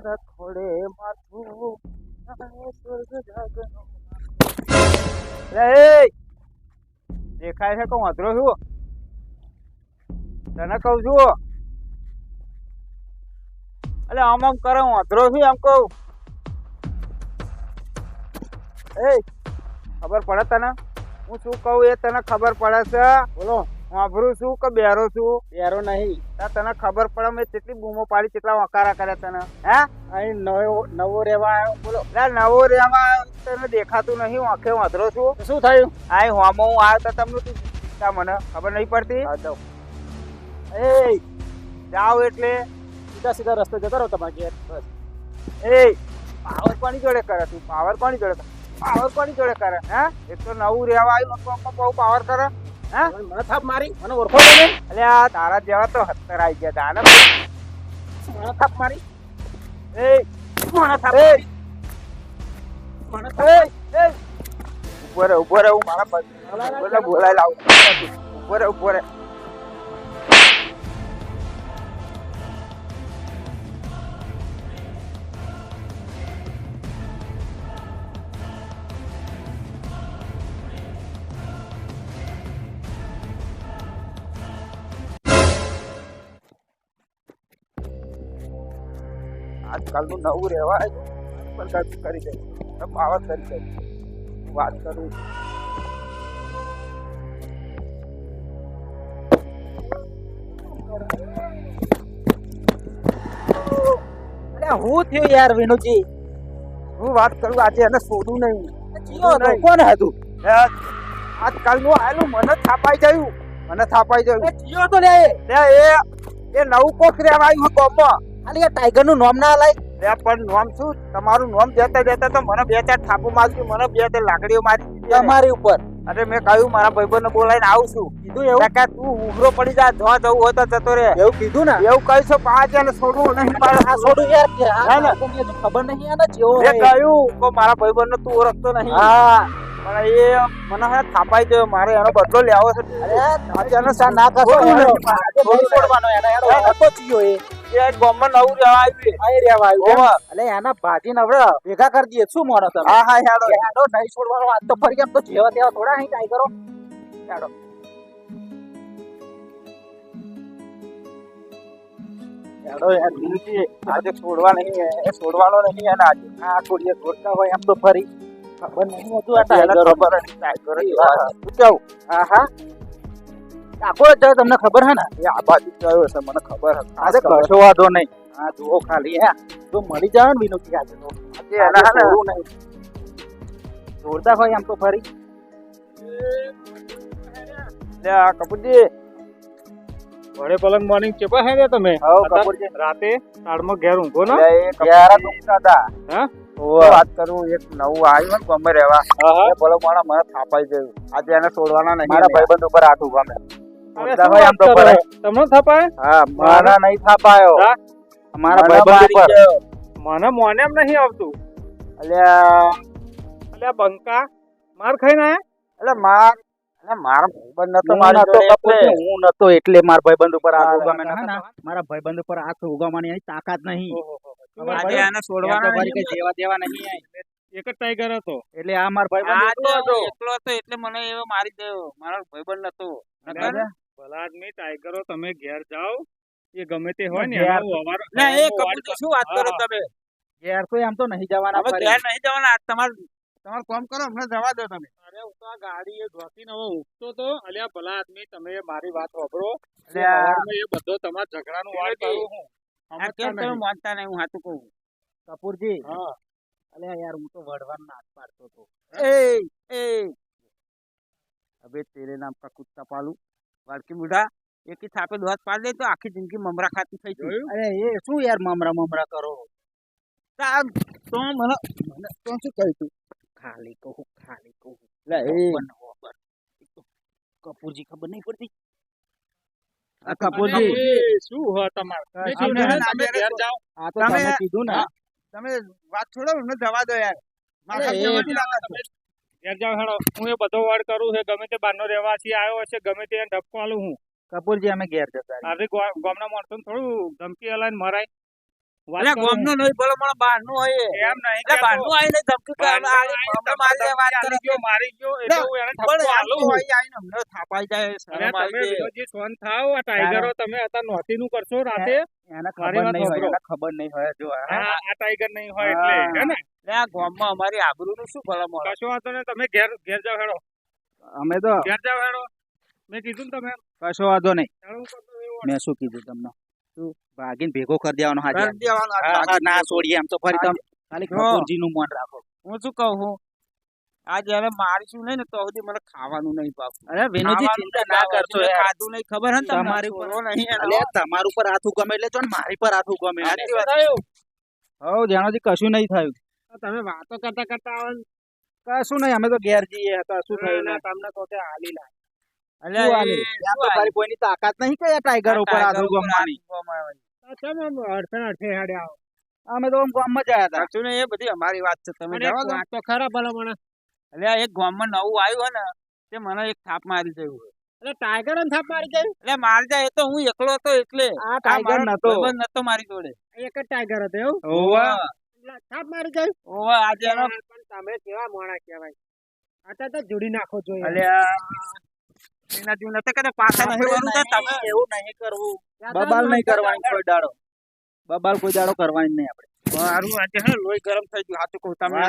તારા ખોડે માથું સ્વર્ગ જાગનો. દેખાય છે કહું અધરો છું? તને કઉ છું? એટલે આમ આમ કરે, હું અધરો છું એમ એ, ખબર પડે તને? હું શું કહું એ તને ખબર પડે છે? બોલો. વાપરું છું કે બેરો છું? બેરો નહીં. તને ખબર પડે મેં કેટલી બૂમો પાડી કેટલા વકારા કર્યા તને. હે? અહીં નવો નવો રેવા આવ્યો બોલો. નવો રેવા તને દેખાતું નહીં હું આંખે વાંધરો છું. શું થયું? આ હોમો હું આવ્યો તો તમને તું મને ખબર નહીં પડતી? એ જાઓ. એટલે. સીધા સીધા રસ્તે જતો રહો તમારે ઘેર બસ. એ પાવર કોની જોડે કરે તું? પાવર કોની જોડે કરે? પાવર કોની જોડે કરે? હે? એક તો નવું રહેવા આવ્યું બહુ પાવર કરે. હે? મને થાપ મારી મને ઓળખો તમે એટલે આ તારા જેવા તો હત્તર આવી ગયા તાને મને થાપ મારી. એ મને થાપ મારી. મને થાપ એ ઊભો રે ઊભો રે હું મારા બોલાય લાવ ઊભો રે ઊભો રે આજકાલનું નવું રહેવાય પણ કશું કરી દે. પાવર કરી દે. વાત કરું. હું થયું યાર વિનુજી? હું વાત કરું આજે એને શોધું નહીં. કોણ હતું. આજકાલનું આયેલું મને થાપાઈ ગયું. મને થાપાઈ ગયું. તો લે. લે એ એ નવું કોક રેવાયું ગામમાં. ખાલી આ ટાઈગરનું નામ ના લાય લે પણ નામ શું? તમારું નામ દેતા દેતા તો મને બે ચાર થાપો મારતી મને બે ચાર લાકડીઓ મારી તમારી ઉપર. અરે મેં કહ્યું મારા ભાઈબંધને બોલાવીને આવું છું કીધું એવું? કે તું ઉઘરો પડી જા જો જવું હોય તો જતો રે એવું કીધું ને? એવું કહીશો પાંચ એને છોડું નહીં આ છોડું યાર કે હા ના, ખબર નહીં આને જેવો મેં કહ્યું કે મારા ભાઈબંધને તું ઓળખતો નહીં. હા. પણ એ મને હે થાપાઈ ગયો. મારે એનો બદલો લેવો છે. અરે સા ના કરશો નહીં. આજે નહીં છોડવાનો એને એનો હતો જીઓ એ. એ ગામમાં નવું રહેવા આવ્યું. આઈ રહેવા આવ્યો એટલે એના ભાજી નવડે ભેગા કરી દઈએ. શું મારો તમે? હા હા હેડો. હેડો નહીં છોડવાનો વાત તો ફરી આમ તો જેવા તેવા થોડા અહીં ટાઈગરો કરો. હેડો. છોડવા નહીં એ છોડવાનો નહીં એને આજે આ છોડીએ છોડતા હોય એમ તો ફરી. ખબર નહીં હતું આ એને ખબર હતી ટાઈગરો જેવા છે. શું કેવું હા હા આખો જ તમને ખબર હે ને એ આ બાજુ ગયો છે મને ખબર હતી આજે કશો વાંધો નહીં હા જુઓ ખાલી હે જો મળી જાવ ને વિનોદજી આજે તો ને જોરદાર હોય આમ તો ફરી લે આ કપૂરજી વડે પલંગ મોર્નિંગ ચેપા હે તમે હતા? કપૂરજી રાતે તાળમાં ઘેર ઊંઘો ને ઘેર એ કપૂરજી દુખતા હતા હા? વાત કરું એક નવું આવ્યું ને ગમે રહેવા. બોલો મારા મને થાપાઈ ગયું. આજે એને છોડવાના નહીં મારા ભાઈબંધ ઉપર કરો? ફરે. તમને થપાય? હા મારા નહીં થાપાયો. મારા ભાઈબંધ ઉપર. મને મોને એમ નહીં આવતું. અલ્યા. અલ્યા બંકા. માર ખાઈને ના એટલે માર. મારા ભાઈબંધ નતો મારા તો હું નતો એટલે મારા ભાઈબંધ ઉપર હા, ઉગામે મારા ભાઈબંધ ઉપર આટું ઉગામવાની તાકાત નહીં. આજે આને છોડવાના જેવા દેવા નહીં એક જ ટાઈગર હતો. એટલે આ મારા ભાઈબંધ આ એકલો તો હતો. એકલો હતો એટલે મને એવો મારી ગયો મારો ભાઈબંધ હતો. ભલા આદમી ટાઈગરો તમે ઘેર જાઓ. એ ગમે તે હોય ને ના એ વાર શું વાત કરો તમે? ઘેર તો એમ તો નહીં જવાના હવે. ઘેર નહીં જવાના તમાર તમારું કામ કરો અમને જવા દો તમે. અરે હું તો આ ગાડી એ ઢોકીને હવે ઉઠતો તો. અલ્યા ભલા આદમી તમે મારી વાત વાપરો. અલ્યા. એ બધો તમારા ઝઘડાનું વાત કરું હું. આખી જિંદગી મમરા ખાતી થઈ ગઈ અરે એ શું યાર મમરા મમરા કરો? તો મને મને તો શું કહ્યું ખાલી કહું ખાલી કહું. કપૂરજી ખબર નહીં પડતી. કપૂરજી. શું હોય તમારે? તમે ઘેર જાઓ. આ તો તમે- તમે કીધું ને. તમે વાત છોડો અમને જવા દો યાર. અરે. ઘેર જાઓ હેડો. હું એ બધો વાર કરું છે ગમે તે બારનો રહેવાસી આવ્યો હશે ગમે તે ઢપકો આલું હું. કપૂરજી અમે ઘેર જતા. આજે ગામના માણસો થોડું ધમકી હલાઈને મરાય. વાત એટલે ગામનો નહીં બોલો મને બહારનું હોય એમ નહીં એટલે. બહારનું આવીને ધમકી કે આલી તમે મારી વાત કરે. ગયો, મારી ગયો એટલે એને પણ આલું. હોય આઈને હમણે થાપાઈ જાય, અરે શરમ તમે આવી જાય. વિનોદજી શાંત થાઓ આ ટાઈગરો તમે હતા નોતી નું કરશો રાતે? એને ખબર વાત નહીં હોય, એને ખબર નહીં હોય, જો આ- ટાઈગર નહીં હોય એટલે હે. ને? આ ગામમાં અમારી આબરૂનું શું ભલા મળે? કશો વાંધો નહીં તમે ઘેર ઘેર જાવ હેડો. અમે તો ઘેર જાવ હેડો. મેં કીધું ને તમે કશો વાંધો નહીં. મેં શું કીધું તમને? ભાગીને ભેગો કરી દેવાનો હાજે. કરી દેવાનો આ હા, હા, ના છોડીએ એમ તો ફરી તમે ખાલી જો. કપૂરજીનું મન રાખો. હું શું કહું છું આ હવે મારીશું નહીં ને તો સુધી મને ખાવાનું નહીં ભાવતું અરે વિનોદજી ચિંતા ના કરશો ખાધું નહીં ખબર હે ને? તમારી ઉપર- નહીં. અલ્યા, તમારું પર હાથું ગમે એટલે જો મારી પર હાથું ગમે. હવે જાણોજી કશું નહીં થયું. તમે વાતો કરતા કરતા આવો કશું નહીં અમે તો ઘેર જઈએ કશું થયું ના, તમને તો હાલી લાય. કોઈની તાકાત નહીં કે આ ટાઈગર ઉપર ગમવાની હેડે આવો? અમે તો ગામમાં જ આયા હતા ને એ બધી અમારી વાત છે. તમે જવા દો તો. ખરા ભલા મને. અલ્યા એક ગામમાં નવું આવ્યું ને તે મને એક થાપ મારી ગયું એટલે ટાઈગર ને થાપ મારી જાય એટલે માર જાય એ તો હું એકલો હતો એટલે. આ ટાઈગર નતો. નતો મારી જોડે. એક જ ટાઈગર હતો એવું? ઓવા. થાપ મારી જાય ઓવા આજે પણ તમે કેવા મોણા કહેવાય. અત્યારે તો જોડી નાખો જોઈએ. અલ્યા એના જીવ નતો કે પાછા નહીં તમે એવું નહીં કરવું. બબાલ નહીં કરવાની કોઈ દાડો. બબાલ કોઈ દાડો કરવાની નહીં આપણે. મારું આજે હે લોહી ગરમ થઈ ગયું. સાચું કહું તમે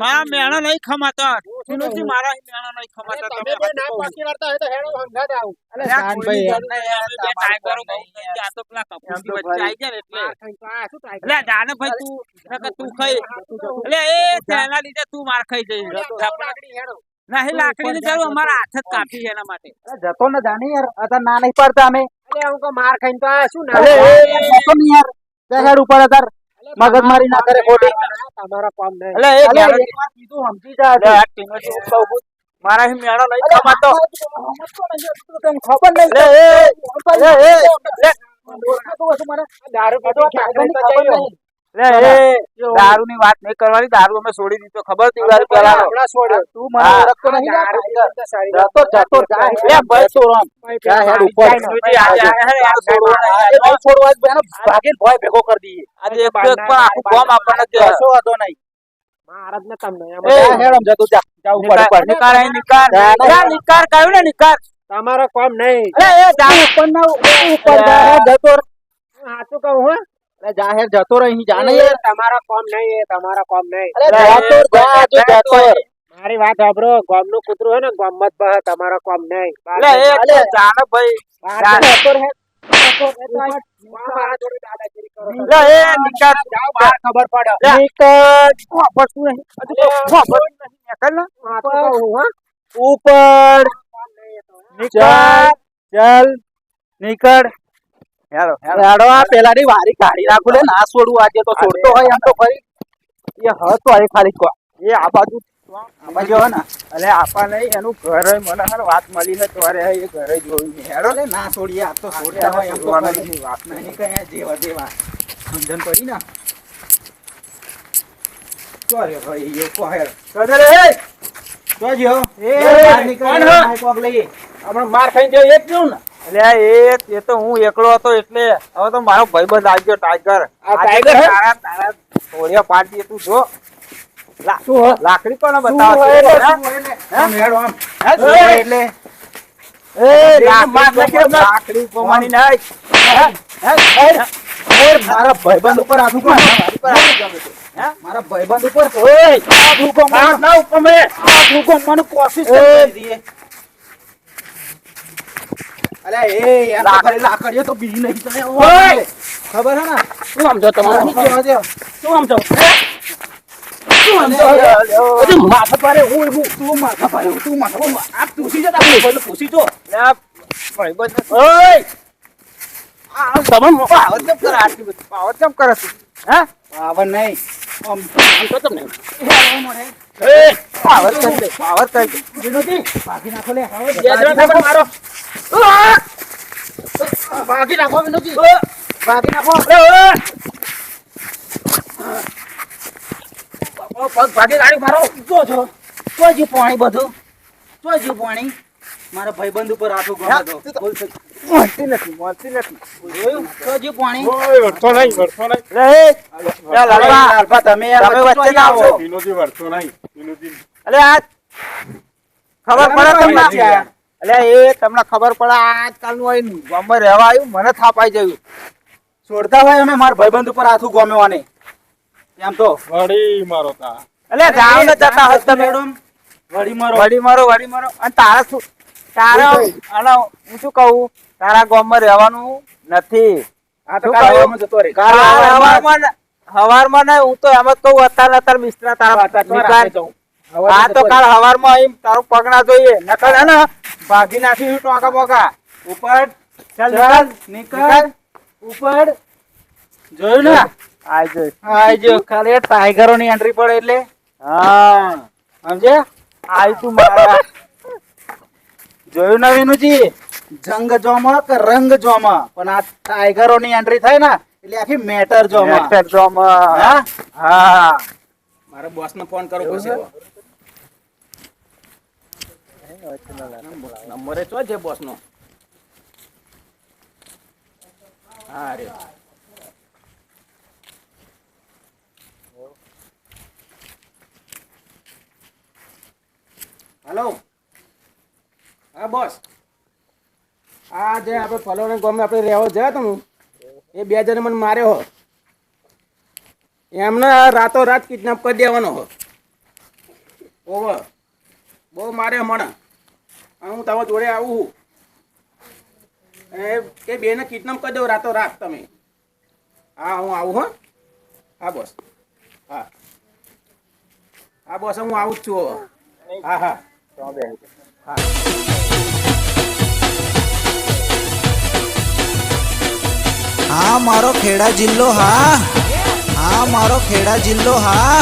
મારા મેણા નહીં ખમાતા. નથી મારા મેણા નહીં ખમાતા તમે ના પાકી વાર્તા હોય તો હેડો જ આવું. અલે જાનભાઈ, બે ટાઈગરો બહુ આ તો પેલા કપૂરજી વચ્ચે. આઈ ગયા એટલે. અલે ખાઈને તો તું ખાઈ. એટલે એ તેના લીધે તું માર ખાઈ જઈ આપણે હેડો. નહીં લાકડી ની જરૂર અમારા હાથ જ કાપી એના માટે. જતો ને જાણી યાર અત્યારે ના નહીં પડતા અમે. હું માર ખાઈને તો આ શું ના જતો નહીં યાર. જગાડ ઉપર અતાર મગજમારી ના કરે ખોટી. તમારા કામ નહીં. એટલે એક વાત કીધું સમજી જા એટલે આ ટીમ હું કહું છું, મારા અહીં મેળો લઈ ખમાતો તમ ખબર નહીં. લે, એ, લે, એ, લે. દારૂ આ તો પીધી ટાઈગરની ઠાકરની તો ખબર. નહીં. લે, ની વાત નહીં કરવાની દારૂ અમે છોડી દીધો. ખબર દિવાળી તું મને ઓળખતો નહીં દારૂ. જતો જતો ભાઈ, હેડ ઉપર. છોડવો ભાગીને ભોય ભેગો કરી દઈએ. આજે એક એક પર આખું ગોમ આપણને કશો વાંધો નહીં. મહારાજને તમને એ, જા હેડ જા. જા ઉપર નિકાર, ઉપર. નિકાર અહીં નિકાર. નિકાર કહ્યું ને નિકાર. તમારો કોમ નહીં. એ, જા. ઉપર ના ઉપર જતો સાચું કહું હો? અરે જા હેડ જતો રહે અહીં જા ને એ યાર તમારા કામ નહીં એ તમારા કામ નહીં અરે જતો રહે, જા તું જતો રહે. મારી વાત સાંભળો ગામનું કૂતરું હોય ને ગામમાં જ બહે તમારા કામ નહીં બહાર લે, એ, જઈને તું જા ને ભાઈ. બહાર જા. જઈને જતો રહે. જતો રહે તો આ મારા જોડે દાદાગીરી કરો છો. લે, એ, નિકાર. જાઓ બહાર ખબર પડે લે. નીકળ. વાપરતું નહીં. હજુ તો વાપર. નિકળ ને. હું સાચું કહું હો ઉપર કામ નહીં એ તો. ચાલ ચાલ નીકળ હેડો હેડો. આ પેલાની વારી કાઢી નાખું લે ના છોડું આજે તો છોડતો હોય એમ તો ફરી. એ હતો એ ખાલી કો. એ આ બાજુ આ બાજુ ને. અલે આપા નહીં એનું ઘર મને હાલ વાત મળી એ ઘરે જોયું હેડો ના છોડીએ આ તો છોડતા હોય એમ તો ફરી. વાત નહીં. જેવા સમજણ પડી ને? ચોરે ભાઈ એ કો હેડ. કદરે એ! જોજો એ કોણ હે? કોક લઈએ. હમણાં માર ખાઈ જો એક કેવું ને. અલ્યા એ એ તો હું એકલો હતો એટલે હવે તો મારો ભાઈબંધ આવી ગયો ટાઈગર આ ટાઈગર તારા તારા થોડિયા તું જો? લાકડી કોને બતાવે? એટલે? લાકડી નાખી મારા ઉપર. મારી ભાઈબંધ ઉપર કોશિશ. કરી દીધી. એ, એમ લાકડીઓ તો બીજી નહીં તને ઓય. ખબર હે ને શું સમજો તમારે? શું સમજો? શું સમજો? માથા પારે હું તું માથા પારે તું માથા. આ પૂછી જતા ભાઈ પૂછી જો ભાઈ બસ ઓય આ તમે પાવર કેમ કરે આટલી? પાવર કેમ કરે? હે? પાવર નહીં આમ તો તમને. હેલો ભાગી નાખો લે. બેદરા તમે મારો. ભાગી નાખો વિનોદી. ભાગી નાખો. પગ ભાગી ગાડી મારો. જો છો. જો જ્યું પાણી બધું. જો જ્યું પાણી. મારા ભાઈબંધ ઉપર હાથ તો. તું તો- બોલ સચ. મળતી નથી મળતી નથી તો પાણી ઓય, વળતો નહીં વળતો નહીં લે એ, લાલવા, તમે તમે વચ્ચે વચ્ચે ના આવો. આવો. વિનોદી વળતો નહીં વિનોદી અલે આ ખબર પડે તમને? અલે એ તમને ખબર પડે આજકાલનું અહીં ગામમાં રહેવા આવ્યું મને થાપાઈ જયું. છોડતા હોય અમે મારા ભાઈબંધ ઉપર હાથું ગોમ્યો એમ તો. વળી મારો તા. અલે જાવ ને જતા હસ તમે વળી મારો. વળી મારો વળી મારો. અને તારા શું? તારા અને હું શું કહું? તારા ગામમાં રહેવાનું નથી. આ તો? હવામાં જતો રહે. કાલ હવારમાં ન- નહીં હું તો એમ જ કહું અત્યારે અત્યારે મિસ્ત્રા તારા. રાતે હા તો કાલ હવારમાં અહીં તારું પગના જોઈએ. નકર હે ને ભાગી નાખી ટોકા બોકા. ઉપર ચાલ ચાલ, નીકળ. નીકળ. ઉપર. જોયું ને? આઈ જોઈ આઈ જો ખાલી આ ટાઈગરોની એન્ટ્રી પડે એટલે. હા. સમજે આઈ તું મારા. જોયું ને વિનુજી? જંગ જોમાં કે રંગ જોમાં? પણ આ ટાઈગરો ની એન્ટ્રી થાય ને એટલે આખી મેટર જો મેટર જો હા? હા. મારા બોસ ને ફોન કરો પછી નંબર એ છે બોસ નો હા રે. હેલો હા બોસ. આ જે આપણે ફલોને ગામે આપણે રહેવા જયા ને એ બે જણે મને માર્યો હો. એમને રાતો રાત કિડનેપ કરી દેવાનો હો. ઓવર બહુ મારે મને. હવે હું તમારા જોડે આવું છું. એ કે બેને કિડનેપ કરી દો રાતો રાત તમે. હા હું આવું હો. હા બોસ હા. હા બોસ હું આવું જ છું. હા હા. હા. હા મારો ખેડા જિલ્લો હા. હા મારો ખેડા જિલ્લો હા.